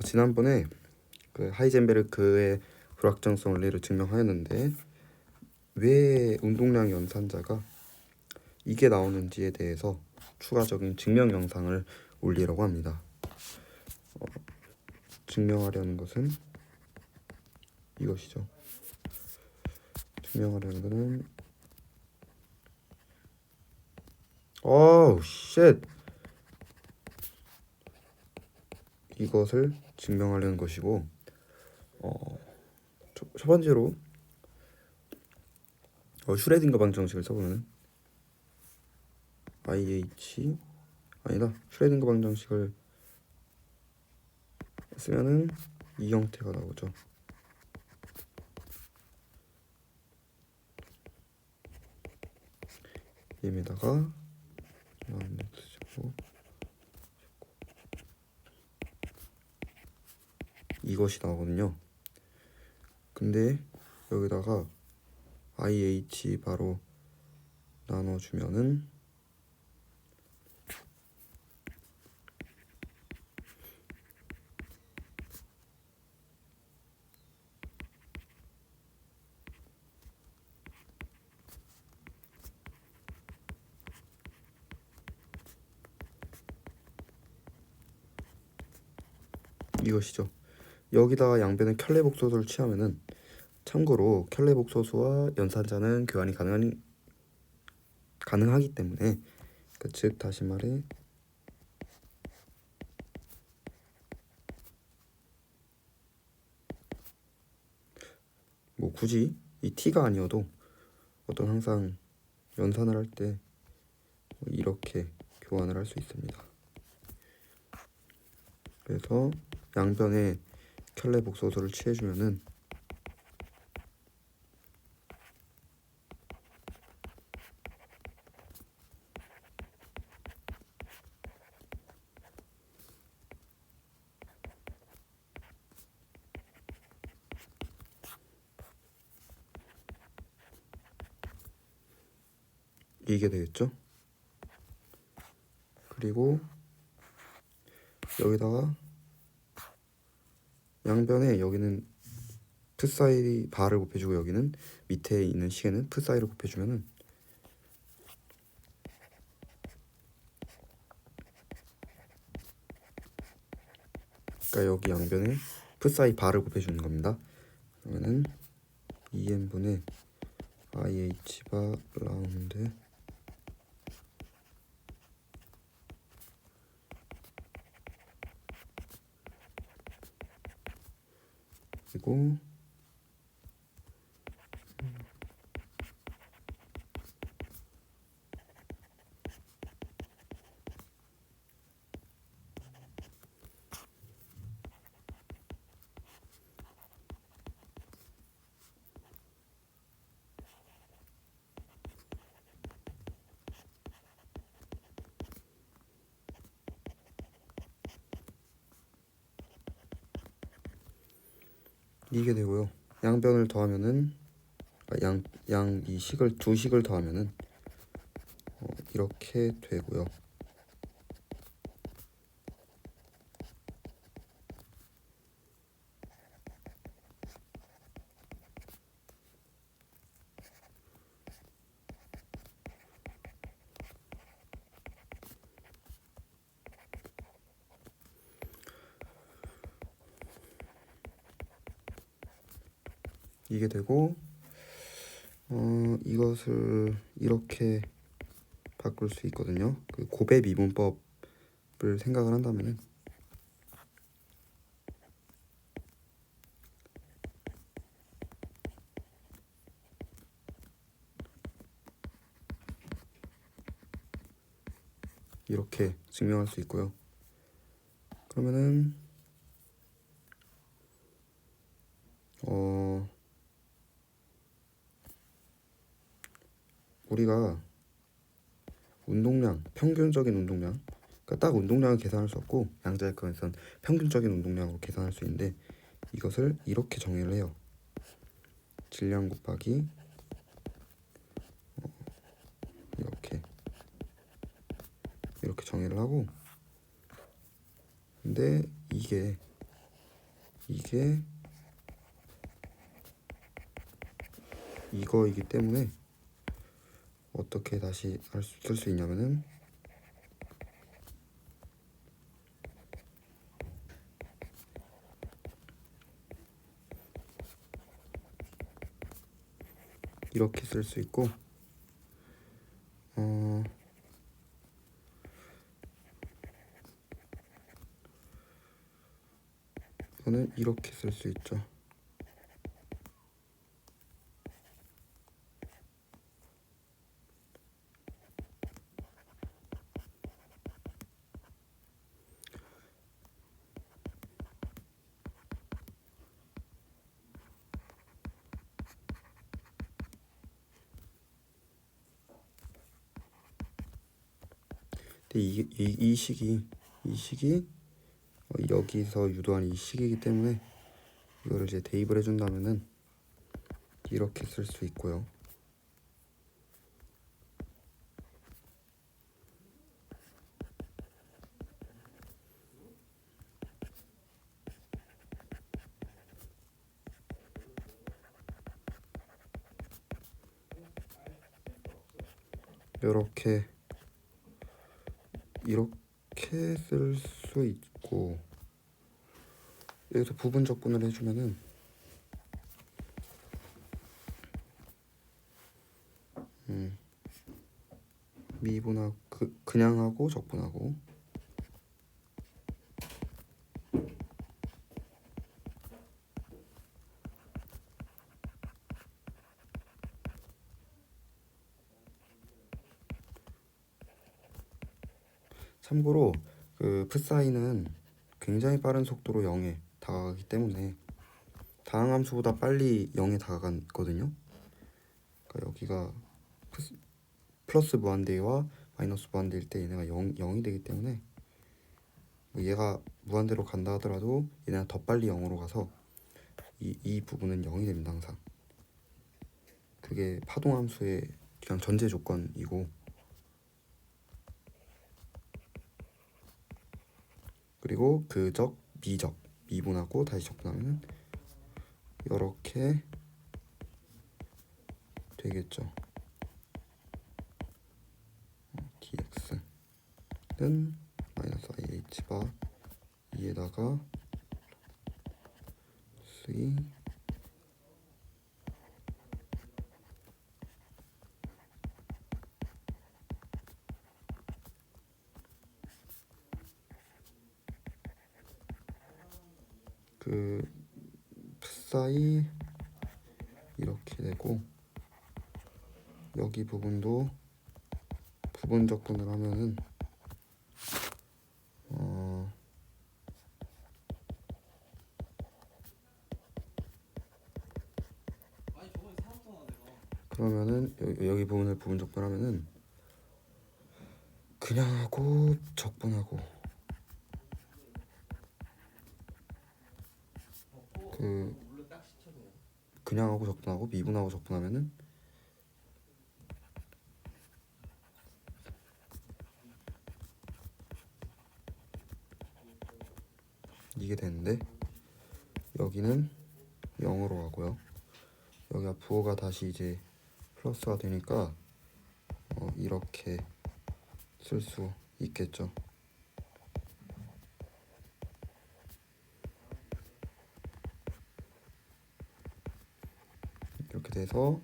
어, 지난번에 그 하이젠베르크의 불확정성 원리를 증명하였는데 왜 운동량 연산자가 이게 나오는지에 대해서 추가적인 증명 영상을 올리려고 합니다. 어, 증명하려는 것은 이것이죠. 증명하려는 것은 어우 쉣 이것을 증명하려는 것이고 어, 첫, 첫 번째로 어, 슈레딩거 방 정식을 써보면 IH 아니다 슈레딩거 방 정식을 쓰면은 이 형태가 나오죠. 얘에다가 이것이 나오거든요. 근데 여기다가 IH 바로 나눠주면은 이것이죠. 여기다가 양변에 켤레복소수를 취하면은 참고로 켤레복소수와 연산자는 교환이 가능한 가능하기 때문에 그 즉 다시 말해 뭐 굳이 이 t가 아니어도 어떤 항상 연산을 할 때 이렇게 교환을 할 수 있습니다. 그래서 양변에 켤레 복소수를 취해주면은 이게 되겠죠? 그리고 여기다가 양변에 여기는 풋사이 바를 곱해주고 여기는 밑에 있는 시계는 풋사이를 곱해주면은 그러니까 여기 양변에 풋사이 바를 곱해주는 겁니다. 그러면은 2n분의 IH 바 라운드 그리고 이게 되고요. 양변을 더하면은 양 양 이 식을 두 식을 더하면은 어, 이렇게 되고요. 이게 되고 어 이것을 이렇게 바꿀 수 있거든요. 그 고배 미분법을 생각을 한다면은 이렇게 증명할 수 있고요. 그러면은 우리가 운동량, 평균적인 운동량, 그러니까 딱 운동량을 계산할 수 없고 양자역학에선 평균적인 운동량으로 계산할 수 있는데 이것을 이렇게 정의를 해요. 질량 곱하기 어, 이렇게 이렇게 정의를 하고 근데 이게 이게 이거이기 때문에 어떻게 다시 쓸 수 있냐면은 이렇게 쓸 수 있고 어 이거는 이렇게 쓸 수 있죠. 근데 이, 이, 이 식이 이 식이 어, 여기서 유도한 이 식이기 때문에 이거를 이제 대입을 해준다면은 이렇게 쓸 수 있고요. 이렇게 이렇게 쓸 수 있고 여기서 부분 적분을 해주면은 음, 미분하고 그, 그냥 하고 적분하고 참고로 그 풋사이는 굉장히 빠른 속도로 0에 다가가기 때문에 다항 함수보다 빨리 0에 다가갔거든요. 그러니까 여기가 푸스- 플러스 무한대와 마이너스 무한대일 때 얘네가 0, 0이 되기 때문에 뭐 얘가 무한대로 간다 하더라도 얘네가 더 빨리 0으로 가서 이, 이 부분은 0이 됩니다 항상. 그게 파동 함수의 그냥 전제 조건이고 그리고 그적 미적 미분하고 다시 적분하면 이렇게 되겠죠. 어, dx는 마이너스ih 바 2에다가 3 그 사이 이렇게 되고 여기 부분도 부분 적분을 하면은 어 그러면은 여- 여기 부분을 부분 적분하면은 그냥 하고 적분하고 그 그냥 하고 적분하고 미분하고 적분하면은 이게 되는데 여기는 0으로 가고요. 여기가 부호가 다시 이제 플러스가 되니까 어, 이렇게 쓸 수 있겠죠. 돼서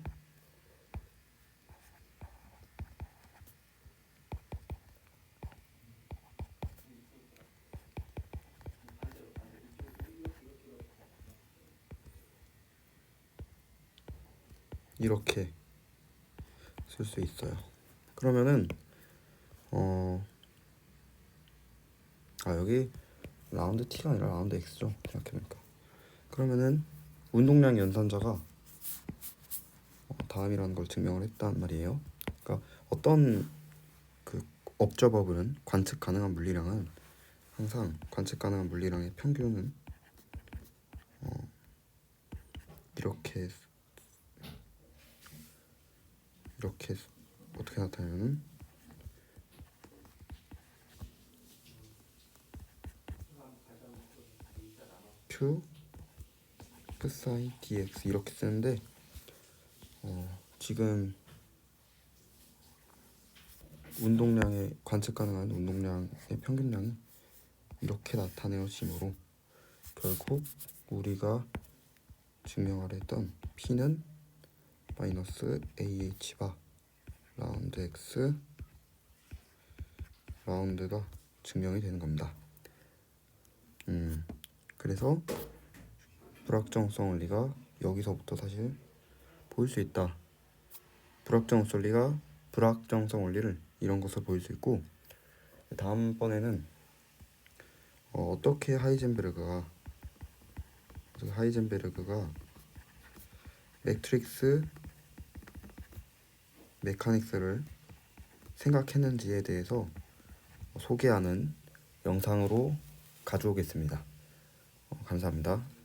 이렇게 쓸 수 있어요. 그러면은 어, 아 여기 라운드 t가 아니라 라운드 x죠. 생각해보니까. 그러면은 운동량 연산자가 어, 다음이라는 걸 증명을 했단 말이에요. 그러니까 어떤 그 업저버블은 관측 가능한 물리량은 항상 관측 가능한 물리량의 평균은 어, 이렇게 이렇게 어떻게 나타내냐면 Q psi dx 이렇게 쓰는데 어, 지금 운동량의 관측 가능한 운동량의 평균량이 이렇게 나타내어지므로 결국 우리가 증명하려 했던 P는 마이너스 AH 바 라운드 X 라운드가 증명이 되는 겁니다. 음, 그래서 불확정성 원리가 여기서부터 사실 보일 수 있다. 불확정성 원리가 불확정성 원리를 이런 것을 보일 수 있고 다음번에는 어, 어떻게 하이젠베르그가 하이젠베르그가 매트릭스 메카닉스를 생각했는지에 대해서 소개하는 영상으로 가져오겠습니다. 어, 감사합니다.